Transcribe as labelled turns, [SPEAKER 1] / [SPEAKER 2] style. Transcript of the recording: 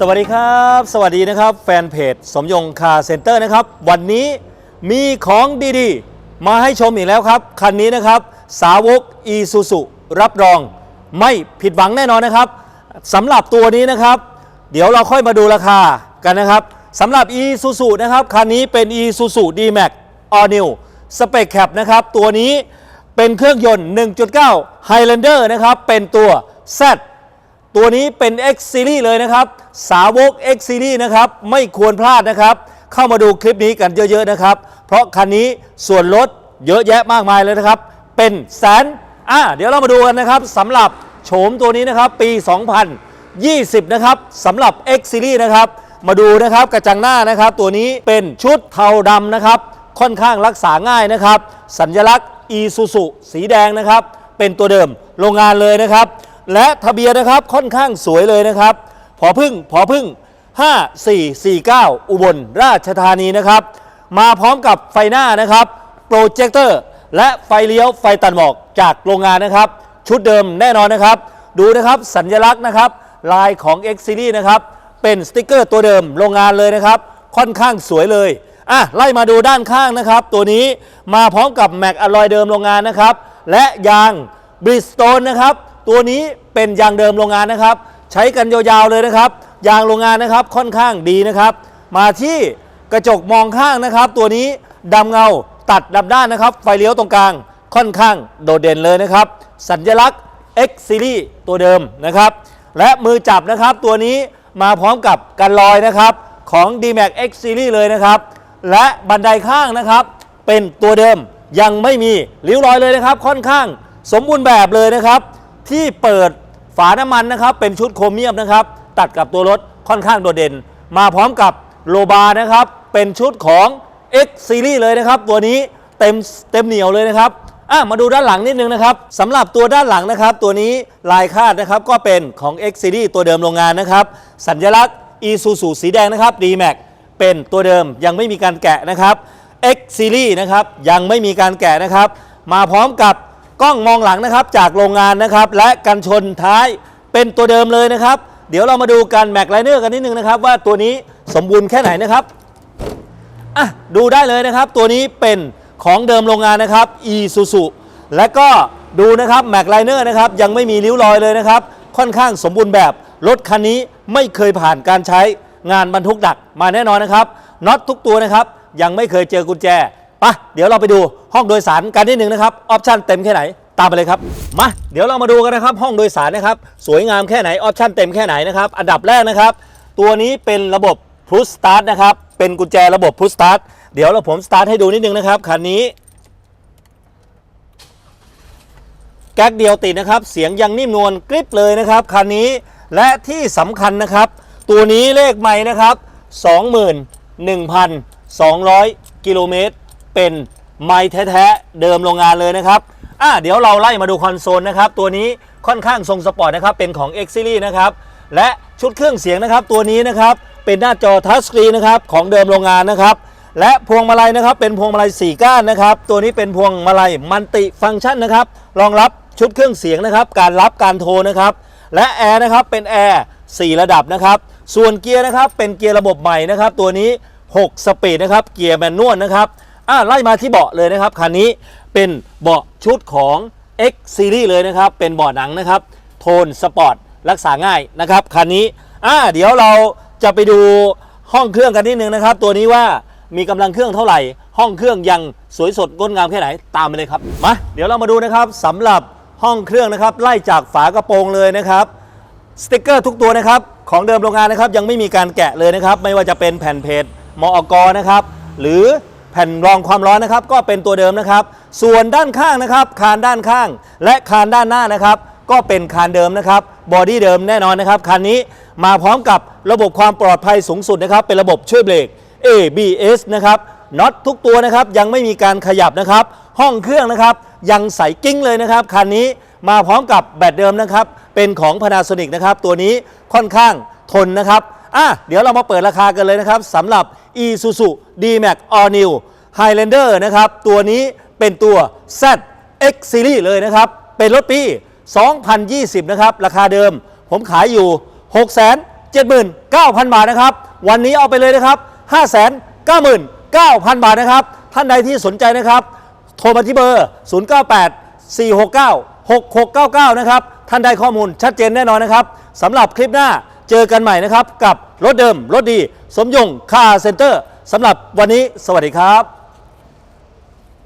[SPEAKER 1] สวัสดีครับ สวัสดีนะครับ แฟนเพจสมยงคาร์เซ็นเตอร์นะครับ วันนี้มีของดีๆ มาให้ชมอีกแล้วครับ คันนี้นะครับ สาวก e s u s u รับรอง ไม่ผิดหวังแน่นอนนะครับสำหรับตัวนี้นะครับ เดี๋ยวเราค่อยมาดูราคากันนะครับสำหรับ e s u s u นะครับ คันนี้เป็น e s u s u D-Max All New Spec Cap นะครับ ตัวนี้เป็นเครื่องยนต์ 1.9 Highlander นะครับ เป็นตัว Z ตัวนี้เป็น X Series เลยนะครับ สาวก X Series นะครับ ไม่ควรพลาดนะครับ เข้ามาดูคลิปนี้กันเยอะๆนะครับ เพราะคันนี้ส่วนลดเยอะแยะมากมายเลยนะครับ เป็นแสนอะเดี๋ยวเรามาดูกันนะครับสำหรับโฉมตัวนี้นะครับ ปี 2020 นะครับสำหรับ X Series นะครับ มาดูนะครับกระจังหน้านะครับ ตัวนี้เป็นชุดเทาดำนะครับ ค่อนข้างรักษาง่ายนะครับ สัญลักษณ์ e s u s u สีแดงนะครับ เป็นตัวเดิมโรงงานเลยนะครับ และทะเบียนนะครับค่อนข้างสวยเลยนะครับพอพึ่งพอพึ่ง 5449 อุบลราชธานีนะครับ มาพร้อมกับไฟหน้านะครับ โปรเจคเตอร์ และไฟเลี้ยวไฟตัดหมอกจากโรงงานนะครับ ชุดเดิมแน่นอนนะครับ ดูนะครับสัญลักษณ์นะครับ ลายของ X Series นะครับเป็นสติกเกอร์ตัวเดิมโรงงานเลยนะครับ ค่อนข้างสวยเลยอะไล่มาดูด้านข้างนะครับ ตัวนี้มาพร้อมกับแม็กอะลอยเดิมโรงงานนะครับ และยางบริสโตนนะครับตัวนี้เป็นยางเดิมโรงงานนะครับ ใช้กันยาวๆเลยนะครับ ยางโรงงานนะครับค่อนข้างดีนะครับ มาที่กระจกมองข้างนะครับ ตัวนี้ดำเงาตัดดับด้านนะครับ ไฟเลี้ยวตรงกลางค่อนข้างโดดเด่นเลยนะครับ สัญลักษณ์ X Series ตัวเดิมนะครับ และมือจับนะครับ ตัวนี้มาพร้อมกับกันลอยนะครับของ D-Max X Series เลยนะครับ และบันไดข้างนะครับ เป็นตัวเดิมยังไม่มีริ้วรอยเลยนะครับ ค่อนข้างสมบูรณ์แบบเลยนะครับ ที่เปิดฝาน้ำมันนะครับ เป็นชุดโครเมียมนะครับ ตัดกับตัวรถค่อนข้างโดดเด่น มาพร้อมกับโลบาร์นะครับ เป็นชุดของ X Series เลยนะครับ ตัวนี้เต็มเต็มเหนียวเลยนะครับอะมาดูด้านหลังนิดนึงนะครับสำหรับตัวด้านหลังนะครับ ตัวนี้ลายคาดนะครับก็เป็นของ X Series ตัวเดิมโรงงานนะครับ สัญลักษณ์ Isuzu สีแดงนะครับ D-Max เป็นตัวเดิมยังไม่มีการแกะนะครับ X Series นะครับยังไม่มีการแกะนะครับ มาพร้อมกับ กล้องมองหลังนะครับจากโรงงานนะครับ และกันชนท้ายเป็นตัวเดิมเลยนะครับ เดี๋ยวเรามาดูกันแม็กไลเนอร์กันนิดนึงนะครับ ว่าตัวนี้สมบูรณ์แค่ไหนนะครับอะดูได้เลยนะครับ ตัวนี้เป็นของเดิมโรงงานนะครับ e s u s u และก็ดูนะครับแม็กไลเนอร์นะครับยังไม่มีริ้วรอยเลยนะครับ ค่อนข้างสมบูรณ์แบบรถคันนี้ไม่เคยผ่านการใช้งานบรรทุกหนักมาแน่นอนนะครับน็อตทุกตัวนะครับยังไม่เคยเจอกุญแจ ปะเดี๋ยวเราไปดูห้องโดยสารกันนิดหนึ่งนะครับ ออปชั่นเต็มแค่ไหน ตามไปเลยครับ มา เดี๋ยวเรามาดูกันนะครับ ห้องโดยสารนะครับ สวยงามแค่ไหน ออปชั่นเต็มแค่ไหนนะครับ อันดับแรกนะครับ ตัวนี้เป็นระบบ Push Start นะครับ เป็นกุญแจระบบ Push Start เดี๋ยวเราผมสตาร์ทให้ดูนิดนึงนะครับ คันนี้ แก๊กเดียวติดนะครับ เสียงยังนิ่มนวลกริบเลยนะครับ คันนี้ และที่สำคัญนะครับ ตัวนี้เลขไม่นะครับ 21,200 กิโลเมตร เป็นไม้แท้ๆเดิมโรงงานเลยนะครับอะเดี๋ยวเราไล่มาดูคอนโซลนะครับ ตัวนี้ค่อนข้างทรงสปอร์ตนะครับ เป็นของ X Series นะครับ และชุดเครื่องเสียงนะครับ ตัวนี้นะครับ เป็นหน้าจอทัชสกรีนนะครับ ของเดิมโรงงานนะครับ และพวงมาลัยนะครับ เป็นพวงมาลัย4ก้านนะครับ ตัวนี้เป็นพวงมาลัยมัลติฟังก์ชันนะครับ รองรับชุดเครื่องเสียงนะครับ การรับการโทรนะครับ และแอร์นะครับ เป็นแอร์4ระดับนะครับ ส่วนเกียร์นะครับ เป็นเกียร์ระบบใหม่นะครับ ตัวนี้ 6 สปีดนะครับ เกียร์แมนนวลนะครับ อ่าไล่มาที่เบาะเลยนะครับคันนี้เป็นเบาะชุดของ X Series เลยนะครับ เป็นเบาะหนังนะครับ โทนสปอร์ตรักษาง่ายนะครับคันนี้อ่าเดี๋ยวเราจะไปดูห้องเครื่องกันนิดนึงนะครับ ตัวนี้ว่ามีกำลังเครื่องเท่าไหร่ ห้องเครื่องยังสวยสดงดงามแค่ไหนตามไปเลยครับมาเดี๋ยวเรามาดูนะครับสำหรับห้องเครื่องนะครับ ไล่จากฝากระโปรงเลยนะครับสติกเกอร์ทุกตัวนะครับ ของเดิมโรงงานนะครับยังไม่มีการแกะเลยนะครับ ไม่ว่าจะเป็นแผ่นเพจมอกนะครับ หรือ ผ่นรองความร้อนนะครับ ก็เป็นตัวเดิมนะครับ ส่วนด้านข้างนะครับ คานด้านข้าง และคานด้านหน้านะครับ ก็เป็นคานเดิมนะครับบอดี้เดิมแน่นอนนะครับคันนี้มาพร้อมกับระบบความปลอดภัยสูงสุดนะครับ เป็นระบบช่วยเบรก ABS นะครับน็อตทุกตัวนะครับยังไม่มีการขยับนะครับ ห้องเครื่องนะครับ ยังใสกิ้งเลยนะครับคันนี้มาพร้อมกับแบตเดิมนะครับ เป็นของ Panasonic นะครับ ตัวนี้ค่อนข้างทนนะครับอะเดี๋ยวเรามาเปิดราคากันเลยนะครับสำหรับ Isuzu D-Max All New Highlander นะครับ ตัวนี้เป็นตัว Z X Series เลยนะครับ เป็นรถปี 2020 นะครับ ราคาเดิมผมขายอยู่79,000 บาทนะครับ วันนี้เอาไปเลยนะครับ 599,000 บาทนะครับ ท่านใดที่สนใจนะครับ โทรมาที่เบอร์ 098 469 6699 นะครับ ท่านได้ข้อมูลชัดเจนแน่นอนนะครับสำหรับคลิปหน้า เจอกันใหม่นะครับ กับรถเดิม รถดี สมยงคาร์เซ็นเตอร์สำหรับวันนี้สวัสดีครับ